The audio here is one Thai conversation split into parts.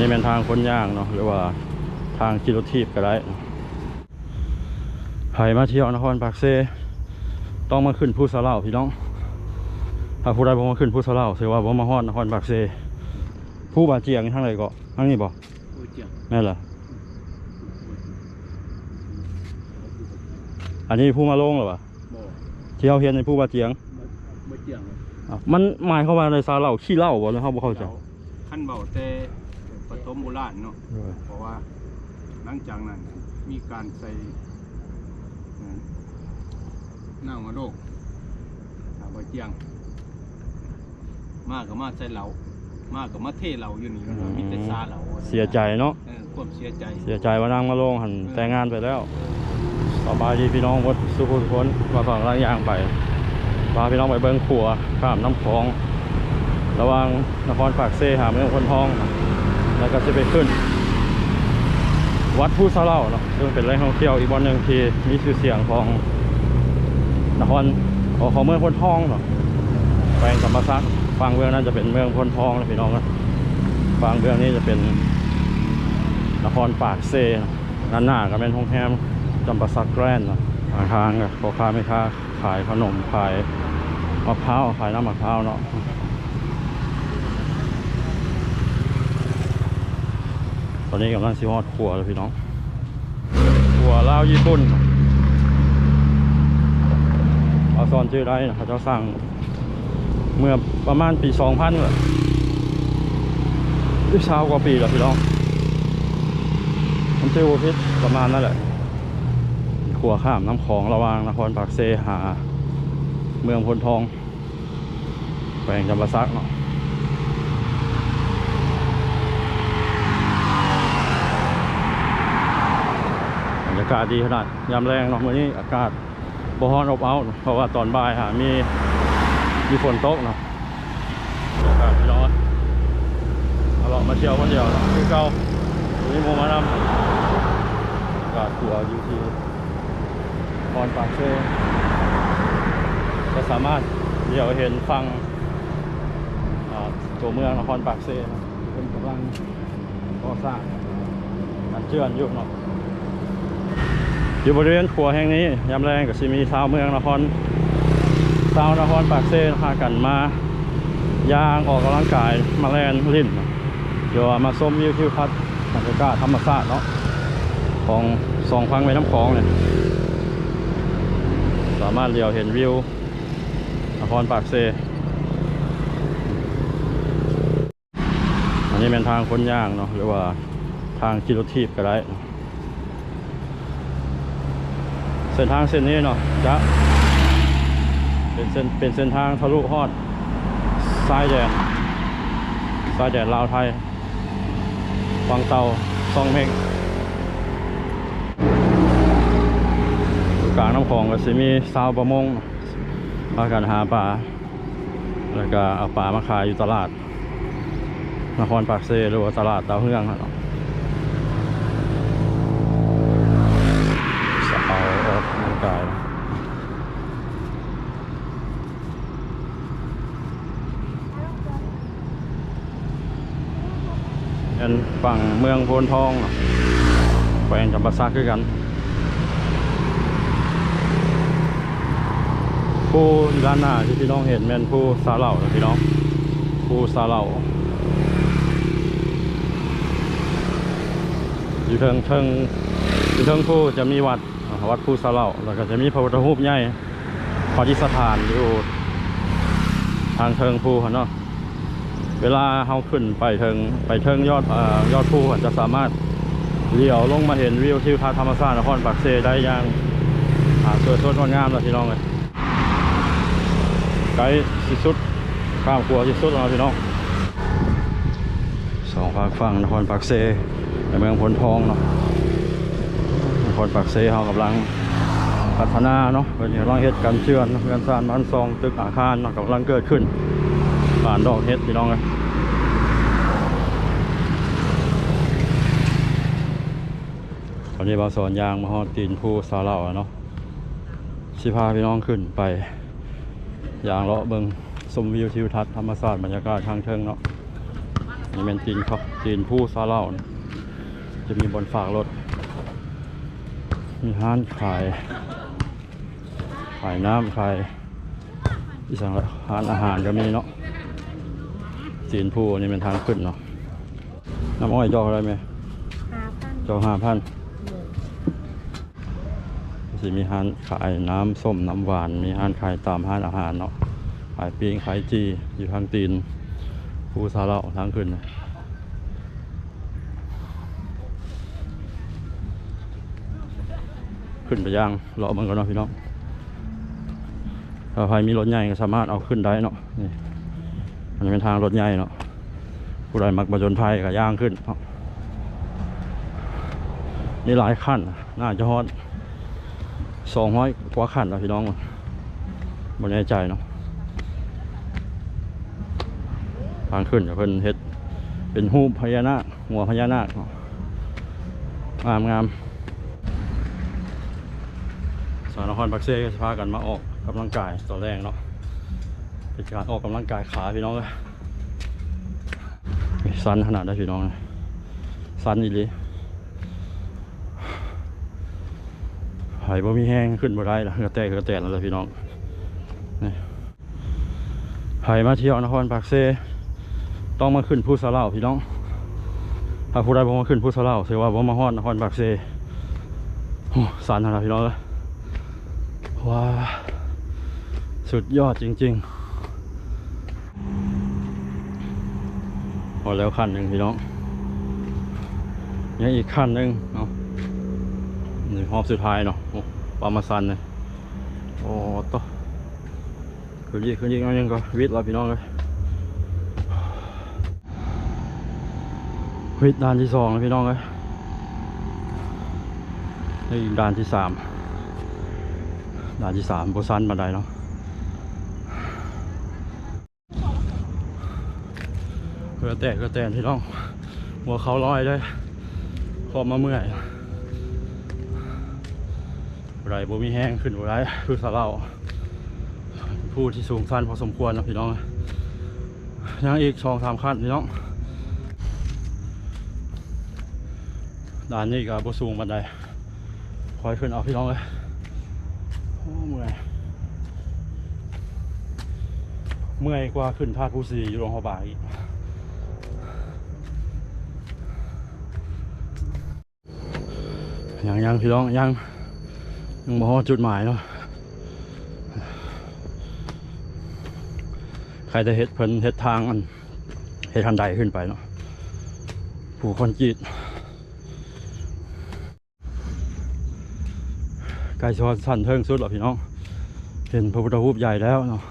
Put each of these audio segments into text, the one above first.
นี้เป็นทางคนย่างเนาะหรือว่าทางกิโลทีบก็ได้ใครมาเที่ยวนครปากเซ ต้องมาขึ้นผู้สะเหล่าพี่น้อง ถ้าผู้ใดบ่มาขึ้นผู้สะเหล่าถือว่าบ่มาฮอดนครปากเซ ผู้บาดเจียงทางไหนก็ทางนี้บ่ผู้เจียงแม่นเหรออันนี้ผู้มาลงเหรอวะบ่ที่เขาเห็นในผู้บาดเจียงบ่เจียงอ้าวมันหมายเข้ามว่าในซาเหล่าขี้เหล้าบ่แล้วเฮาบ่เข้าใจขั้นเบาแต่ป ฐมโบราณเนาะเพราะว่าหลังจากนั้นมีการใส่เอ่อหน้ามาโลกถามว่าเจียง มากก็มาใส่เหลามากก็มาเทเหลาอยู่นี่มันมีแต่ซาเหลาเสียใจเนาะ เออความเสียใจ เสียใจว่านางมาลงหันแต่งงานไปแล้วต่อไปที่พี่น้องวัดสุขุมพ้นมาฝั่งล่างยางไปพาพี่น้องไปเบิ้งขัวข้ามน้ำคลอง ระหว่างนครปากเซหาเมืองคนทองนะ แล้วก็จะไปขึ้น วัดผู้สะเล่าเนาะซึ่งเป็นแหล่งท่องเที่ยวอีกวันหนึ่งที่มีชื่อเสียงของนครของเมืองคนทองเนาะแปลงสัมปสักฟังเมืองนั้นจะเป็นเมืองคนทองนะพี่น้องนะฟังเมืองนี้จะเป็นนครปากเซด้านหน้าก็เป็นโรงแรมจำปาสักแกรนเนาะทางทางก็พ่อค้าแม่ค้าขายขนมขายมะพร้าวขายน้ำมะพร้าวเนาะ ตอนนี้กำลังซิฮอดครัวแล้วพี่น้องครัวลาวญี่ปุ่นเอาซอนชื่อได้นะเขาเจ้าสร้างเมื่อประมาณปี2000เลยที่ชาวกว่าปีแล้วพี่น้องมันชื่อวพิษประมาณนั่นแหละขัวข้ามน้ำของระวางนครปากเซหา เมืองพลทองแขวงจำปาสักเนาะบรรยากาศดีขนาดยามแรงเนาะวันนี้อากาศบ่ฮ้อนอบอ้าวเพราะว่าตอนบ่ายหามีมีฝนตกเนาะบรรยากาศพี่น้องเอาเรามาเที่ยวคนเดียวนะคือเก่าวันนี้โมมานำอากาศขัวอยู่ที่คอนปากเซ่จะสามารถเดี๋ยวเห็นฟังอ่าตัวเมืองนครปากเซ่เป็นกำลังก่อสร้างมันเชื่อนอยู่เนาะ อยู่บริเวณขัวแห่งนี้ยามแรงกับชิมีชาวเมืองนครชาวนครปากเซ่พากันมาย่างออกกำลังกายมาแลนลิ้นเดี๋ยวมาส้มวิวทิวทัศน์บรรยากาศธรรมชาติเนาะของสองพังแม่น้ำคลองเนี่ยสามารถเลี้ยวเห็นวิวนครปากเซ อันนี้เป็นทางคนย่างเนาะหรือว่าทางกิโลทีบก็ได้ เส้นทางเส้นนี้เนาะจะเป็นเส้นเป็นเส้นทางทะลุฮอดซ้ายแดนซ้ายแดนลาวไทยวังเตาซองเมงกลางน้ำคลองก็สิมีสาวประมงพากันหาปลาแล้วก็เอาปลามาขายอยู่ตลาดนครปากเซหรือว่าตลาดดาวเฮืองครับ กายเป็นฝั่งเมืองโพนทองแขวงจำปาสักคือกันผู้ด้านหน้าที่พี่น้องเห็นเป็นผู้ซาเหล่านะพี่น้องผู้ซาเหล่าอยู่เทิงเทิงอยู่เทิงผู้จะมีวัด วัดผู้ซาเล่าแล้วก็จะมีพระพุทธรูปใหญ่ปฏิสถานอยู่ทางเทิงผู้เขาเนาะเวลาเขาขึ้นไปเทิงไปเทิงยอดอยอดภูจะสามารถเลี้ยวลงมาเห็นวิวทิวทัศน์ธรรมชาตินครปากเซได้อย่างอ่าสวยสดงดงามเลยพี่น้องเลยไกด์ที่สุดข้ามครัวที่สุดแล้วพี่น้องสองภาคฝั่งนครปากเซในเมืองพลทองเนาะ นครปากเซเขากำลังพัฒนาเนาะเป็นกำลังเฮ็ดกันเชื่อนการสร้างบ้านซองตึกอาคารเนาะกำลังเกิดขึ้นป่านดอกเฮ็ดพี่น้องเลยตอนนี้บาสอนยางมาฮอดตีนภูซาเหล่าอเนาะสิพาพี่น้องขึ้นไปยางเลาะเบิงชมวิวทิวทัศน์ธรรมศาสตร์บรรยากาศทางเทิงเนาะนี่เป็นจีนเขาจีนผู้ซาเล่าจะมีบนฝากรถ มีห้านขาย ขายน้ำขายอีสังละร้านอาหารก็มีเนาะจีนผู้นี่เป็นทางขึ้นเนาะน้ำอ้อยจอกอะไรไหมหาพันจอกห้าพันสิมีห้านขายน้ำส้มน้ำหวาน มีห้านขายตามห้านอาหารเนาะขายปิ้งขายจีอยู่ทางตีนผู้ซาเล่าทางขึ้นนะ ขึ้นไปย่างเลาะมันก็เนาะพี่น้องถ้าใครมีรถใหญ่ก็สามารถเอาขึ้นได้เนาะนี่อันนี้เป็นทางรถใหญ่เนาะผู้ใดมักบจนภัยก็ย่างขึ้นเนาะนี่หลายขั้นน่าจะฮอดสองร้อยกว่าขั้นแล้วพี่น้องบนแน่ใจเนาะทางขึ้นก็เพิ่นเฮ็ดเป็นหูพญานาคหัวพญานาคเนาะงามงามาวนครปักเซ่ก็จะพากันมาออกกำลังกายตอนแรกเนาะเป็นการออกกำลังกายขาพี่น้องเลยสั้นขนาดได้พี่น้องเลยสั้นอีหลีหายบ่มีแห้งขึ้นบ่ได้ละเหือแตกเหือแตกแล้วละพี่น้องนี่หายมาเที่ยวนครปักเซ่ต้องมาขึ้นผู้สะเล่าพี่น้อง ถ้าผู้ใดบ่มาขึ้นผู้สะเล่าถือว่าบ่มาฮอดนครปักเซ่โอ้สั้นขนาดพี่น้องเลย ว้า สุดยอดจริง ๆ พอแล้วขั้นหนึ่งพี่น้องยังอีกขั้นหนึ่งเนาะนี่รอบสุดท้ายเนาะโอ้ปามาซันเลยโอ้ต่อขึ้นยีกขึ้นยีกเอายังก็วิทย์แล้วพี่น้องเลยวิทย์ด่านที่สองแล้วพี่น้องเลยนี่อีกด่านที่สาม ด่านที่สามโบซันบันไดเนาะเพื่อแตกเพื่อแตนที่น้อง หัวเขาลอยเลยขอบมาเมื่อยไรบ่มีแห้งขึ้นบ่ไรคือสาเราผู้ที่สูงสั้นพอสมควรนะพี่น้องยังอีกสองสามขั้นพี่น้องด่านนี้กับบสูงบันไดคอยขึ้นเอาพี่น้องเลย เมื่อย เมื่อยกว่าขึ้นธาตุผู้สีอยู่โรงพยาบาลอีกยังยังพี่น้องยังยังบ่ฮอจุดหมายเนาะใครจะเฮ็ดเพิ่นเฮ็ดทางอันเฮ็ดทันใดขึ้นไปเนาะผูกคนกรี ตใกล้ชอนสั้นเทิงสุดแล้วพี่น้อง เห็นพระพุทธรูปใหญ่แล้วเนาะ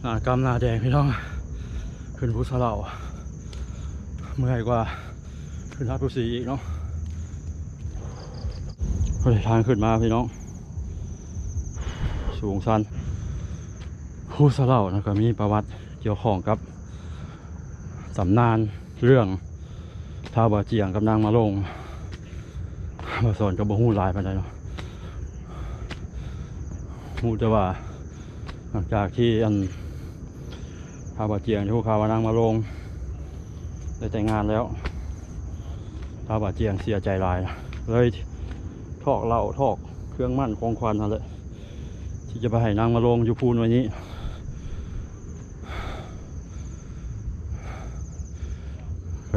หน้ากำหน้าแดงพี่น้อง ขึ้นภูสะเหล่าเมื่อยกว่าขึ้นทัดภูสีอีกเนาะเฮ้ยทางขึ้นมาพี่น้อง สูงสันภูสะเหล่านะก็มีประวัติเกี่ยวข้องกับตำนานเรื่อง ท้าบาเจียงกับนางมาลงมาสอนกับบ่ฮู้ลายไปานใดเนาะฮู้แต่ว่า หลังจากที่อันท้าบาเจียงที่ฮู้ข่าวว่านางมาลงได้แต่งงานแล้วท้าบาเจียงเสียใจลายเลยทอกเหล้าทอกเครื่องมั่นของขวัญนั่นแหละที่จะไปให้นางมาลงอยู่พูนวันนี้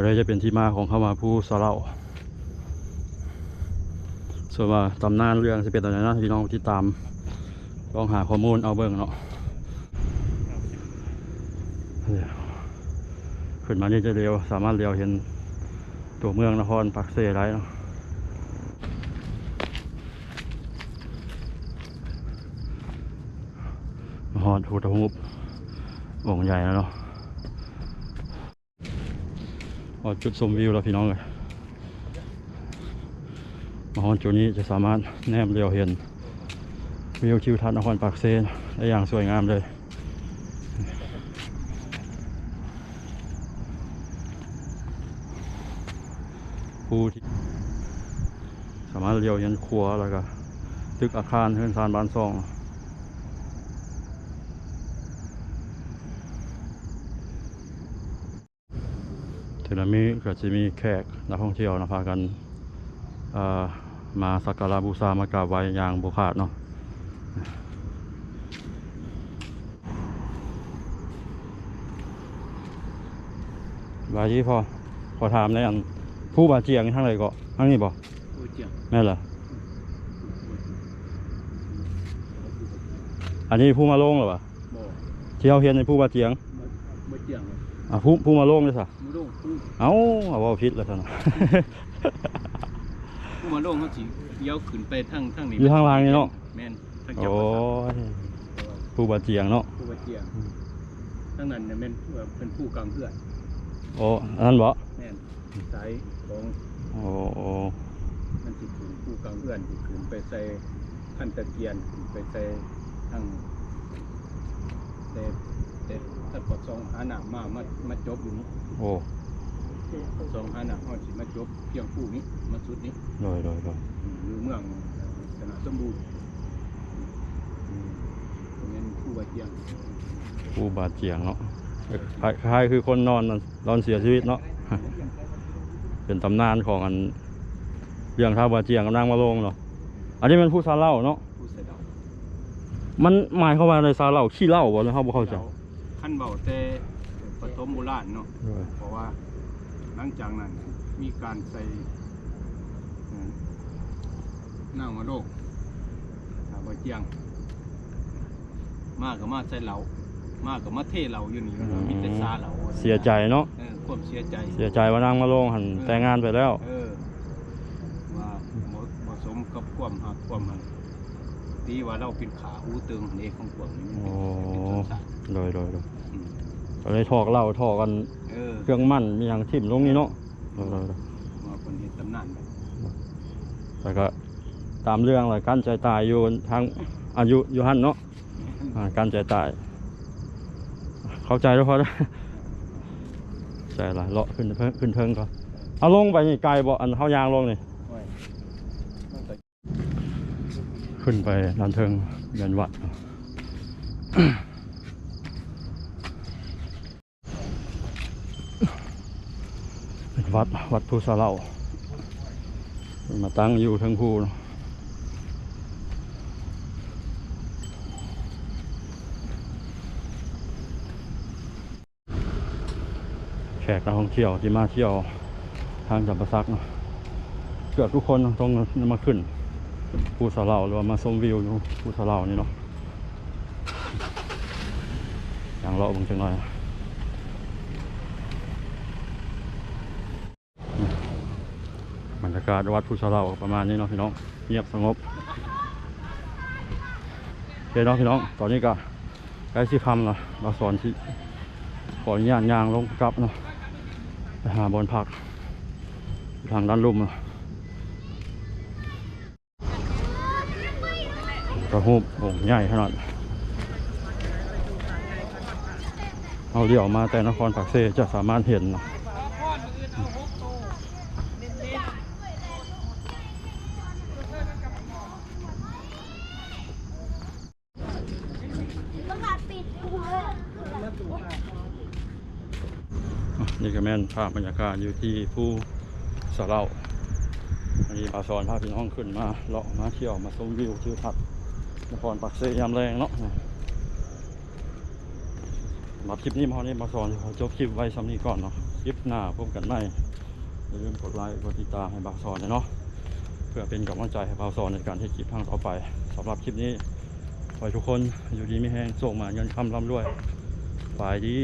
ก็เลยจะเป็นที่มาของคำว่าผู้สะเล่าส่วนว่าตำนานเรื่องจะเป็นอะไรนะพี่น้องที่ตามลองหาข้อมูลเอาเบิ่งเนาะขึ้นมานี่จะเร็วสามารถเร็วเห็นตัวเมืองนครปักเซได้เนาะฮอดหูตะหูบองใหญ่แล้วเนาะ พอจุดชมวิวแล้วพี่น้องเลยมาฮอนจุดนี้จะสามารถแนมเรียวเห็นวิวทิวทัศน์นครปากเซนได้อย่างสวยงามเลยผู้ที่สามารถเรียวเห็นครัวแล้วก็ตึกอาคารเฮือนซานบ้านซอง ถึงนั้นมีก็จะมีแขกนักท่องเที่ยวนะพากันเอ่อมาสักการะบูชามากราบไหว้อย่างบุขาดเนาะบายีพอพอถามในอันผู้บาดเจียงทั้งไรก็ทั้งนี้บ่ผู้เจียงแม่นเหรออันนี้ผู้มาโล่งเหรอวะบ่ที่เขาเห็นในผู้บาดเจียงบ่บ่เจียงเลยอะผู้ผู้มาโล่งเลยสะ มูโรงผู้เอ้าเอาว่าพิษแล้วท่านผู้มาโรงเขาสิเลี้ยวขึ้นไปทางทางนี้อยู่ทางล่างนี่เนาะแม่นทางโอ้เจ้าพระสัตว์ยผู้บาดเจียงเนาะผู้ว่าเจียงทางนั้นเนี่ยแม่นว่าเป็นผู้กลางเพื่อนโอ้อันนั้นบ่แม่นสายของโอ้โอ้มันสิขึ้นผู้กลางเพื่อนสิขึ้นไปใส่ขั้นตะเกียนขึ้นไปใส่ทางแต่แต่ ถ้าปอดซองหาหนามมามามาจบอยู่นี้โอ้ปอดซองหาหนามเขาสิมาจบเพียงผู้นี้มาสุดนี้โดยโดยโดยอยู่เมืองสนาสมบูรณ์ตรงนั้นผู้ว่าเจียงผู้บาดเจียงเนาะคล้ายคล้ายคือคนนอนน่ะนอนเสียชีวิตเนาะเป็นตำนานของอันเรื่องท้าวบาดเจียงกับนางมาโรงเนาะอันนี้มันผู้ซาเล่าเนาะผู้เสด็จมันหมายเข้ามว่าในซาเล่าขี้เหล่าบ่เลยเขาบ่เข้าใจ ขั้นเบาแต่ปฐมโบราณเนาะโดยเพราะว่าหลังจากนั้นมีการใส่เอ่อน้ำมาโลกถามว่าเจียง มากกับมาใส่เหลามากกับมาเทเหลาอยู่นี่มันมีแต่ซาเหลาเสียใจเนาะเออความเสียใจ เสียใจว่านางมาโรงหันแต่งงานไปแล้วเออว่าเหมาะเหมาะสมกับความหักความมัน ดีว่าเราเป็นขาหูตึงในของความนี้มันโอ้เป็นเป็นต้นสายโดยโดยโดยอืมก็เลยถอกเหล่าถอกกันเออเครื่องมั่นมีอย่างทิ่มลงนี่เนาะโดยโดยโดยว่าคนเห็นตำนานแบบแต่ก็ตามเรื่องเลยการใจตายอยู่ทางอายุอยู่หันเนาะอ่าการใจตาย เข้าใจแล้วพอนะใจหลายเลาะขึ้นเพิ่งขึ้นเทิงก่อนเอาลงไปนี่ไกลบ่อันเขายางลงนี่โอ้ยมันก็ ขึ้นไปนันเทิงเยันวัดเป็นวัดวัดภูสะเหล่ามาตั้งอยู่ทั้งภูแขกนักท่องเที่ยวที่มาเที่ยวทางจำปาสักเนาะเกือบทุกคนต้องมาขึ้น ภูสะเหล่าหรือว่ามาชมวิวอยู่ภูสะเหล่านี่เนาะอย่างเราะบางจังหน่อยบรรยากาศวัดภูสะเหล่าประมาณนี้เนาะพี่น้องเงียบสงบโอเคเนาะพี่น้องตอนนี้ก็ใกล้สิคำล้วเราสอนที่ขออนุญาตยางลงกลับเนาะไปหาบอนพักทางด้านลุ่มเนาะ กระหูบโอ่งใหญ่ขนาดเอาเดี่ยวมาแต่นครปักเซจะสามารถเห็นนี่ก็แม่นภาพบรรยากาศอยู่ที่ผู้สะเล่าอันนี้ปาซอนพาพี่น้องขึ้นมาเลาะมาเที่ยวมาชมวิวทิวทัศน์ นครปักเซยามแรงเนาะมาคลิปนี้มาเนี้มาสอนขอจบคลิปไว้ซ้ำนี้ก่อนเนาะคลิปหน้าพบกันใหม่อย่าลืมกดไลค์กดติดตามให้บาสอนด้วยเนาะเพื่อเป็นกำลังใจให้บาสอนในการที่คลิปทางต่อไปสำหรับคลิปนี้ขอทุกคนอยู่ดีไม่แห้งส่งมาเงินคำร่ำรวยฝ่ายดี